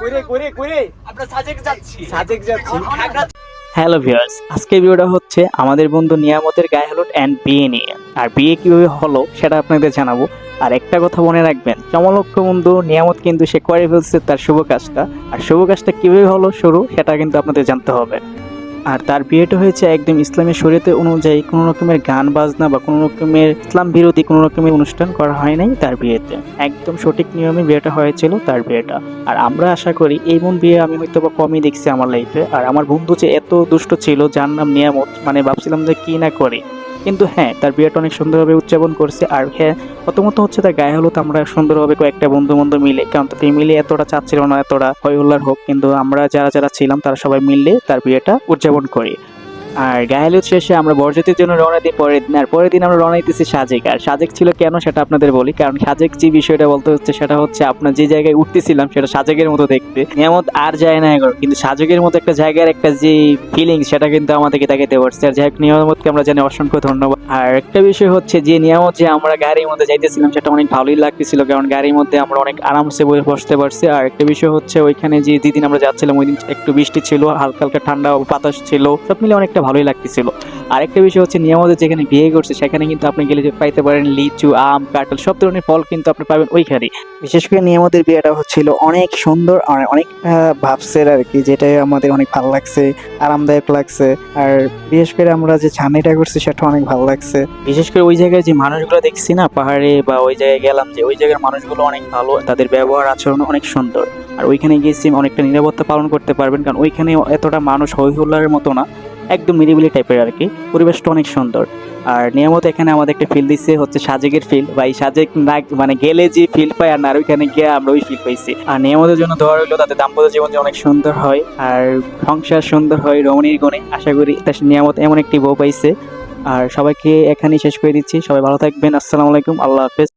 করে করে করে আমরা সাজেক যাচ্ছি। সাজেক যাচ্ছি। হ্যালো ভিউয়ার্স আজকের ভিডিওটা হচ্ছে আমাদের বন্ধু নিয়ামতের গায়ে হলুদ অ্যান্ড বিয়ে নিয়ে। আর বিয়ে কীভাবে হলো সেটা আপনাদের জানাব। আর একটা কথা মনে রাখবেন চমলক্ষ বন্ধু নিয়ামত কিন্তু সে করে ফেলছে তার শুভ কাজটা। আর শুভ কাজটা কীভাবে হলো শুরু সেটা কিন্তু আপনাদের জানতে হবে। আর তার বিয়েটা হয়েছে একদম ইসলামের শরীয়তে অনুযায়ী কোনো রকমের গান বাজনা বা কোনো রকমের ইসলাম বিরোধী কোনো রকমের অনুষ্ঠান করা হয় নাই তার বিয়েতে। একদম সঠিক নিয়মে বিয়েটা হয়েছিল তার বিয়েটা। আর আমরা আশা করি এই বোন বিয়ে আমি হয়তো বা কমই দেখছি আমার লাইফে আর আমার বন্ধু যে এত দুষ্ট ছিল, যার নাম নিয়ামত মানে ভাবছিলাম যে কি না করে। কিন্তু হ্যাঁ তার বিয়েটা অনেক সুন্দরভাবে উদযাপন করছে আর হ্যাঁ প্রথমত হচ্ছে তার গায়ে হলুদ আমরা সুন্দরভাবে কয়েকটা বন্ধু বন্ধু মিলে, কারণ তো ফ্যামিলি এতটা চাচ্ছিল না, এতটা হই হোক, কিন্তু আমরা যারা যারা ছিলাম তারা সবাই মিললে তার বিয়েটা উদযাপন করি। আর গায়ে শেষে আমরা বরযাত্রীর জন্য রওনা দিই পরের দিন। আর পরের দিন আমরা রওনা দিতেছি সাজেক। আর সাজেক ছিল কেন সেটা আপনাদের বলি, কারণ সাজেক যে বিষয়টা বলতে হচ্ছে সেটা হচ্ছে আপনার যে জায়গায় উঠতেছিলাম সেটা সাজেকের মতো দেখতে। নিয়ামত আর যায় না এগারো কিন্তু সাজেকের মতো একটা জায়গার একটা যে ফিলিংস সেটা কিন্তু আমাদেরকে দেখাতে পারছে। আর যাই হোক, নিয়ামতকে আমরা জানি অসংখ্য ধন্যবাদ। আর একটা বিষয় হচ্ছে যে নিয়ামত যে আমরা গাড়ির মধ্যে যাইতেছিলাম সেটা অনেক ভালোই লাগতেছিল, কারণ গাড়ির মধ্যে আমরা অনেক আরামসে বসে বসতে পারছি। আর একটা বিষয় হচ্ছে ওইখানে যে যেদিন আমরা যাচ্ছিলাম ওই দিন একটু বৃষ্টি ছিল, হালকা হালকা ঠান্ডা বাতাস ছিল। সব মিলে অনেকটা ভালোই লাগতেছিল। আরেকটা বিষয় হচ্ছে নিয়ামতের যেখানে বিয়ে করছে সেখানে কিন্তু আপনি গেলে পাইতে পারেন লিচু আম কাঁঠাল সব ধরনের ফল কিন্তু আপনি পাবেন ওইখানে। বিশেষ করে নিয়ামতের বিয়েটা হচ্ছিল অনেক সুন্দর আর অনেক ভাবসের আর কি যেটা আমাদের অনেক ভালো লাগছে আরামদায়ক লাগছে আর বিশেষ করে আমরা যে ছানিটা করছি সেটা অনেক ভালো লাগছে। বিশেষ করে ওই জায়গায় যে মানুষগুলো দেখছি না পাহাড়ে বা ওই জায়গায় গেলাম যে ওই জায়গার মানুষগুলো অনেক ভালো তাদের ব্যবহার আচরণ অনেক সুন্দর। আর ওইখানে গিয়েছি অনেকটা নিরাপত্তা পালন করতে পারবেন কারণ ওইখানে এতটা মানুষ হই মতো না। একদম নিরিবিলি টাইপের আর কি। পরিবেশটা অনেক সুন্দর। আর নিয়মত এখানে আমাদের একটা ফিল দিচ্ছে হচ্ছে সাজেকের ফিল বা এই সাজেক না মানে গেলে যে ফিল পাই আর না ওইখানে গিয়ে আমরা ওই ফিল পাইছি। আর নিয়মতের জন্য দোয়া রইল তাদের দাম্পত্য জীবন যে অনেক সুন্দর হয়, আর সংসার সুন্দর হয় রমণীর গণে। আশা করি তার নিয়ামত এমন একটি বউ পাইছে। আর সবাইকে এখানেই শেষ করে দিচ্ছি। সবাই ভালো থাকবেন। আসসালামু আলাইকুম। আল্লাহ হাফেজ।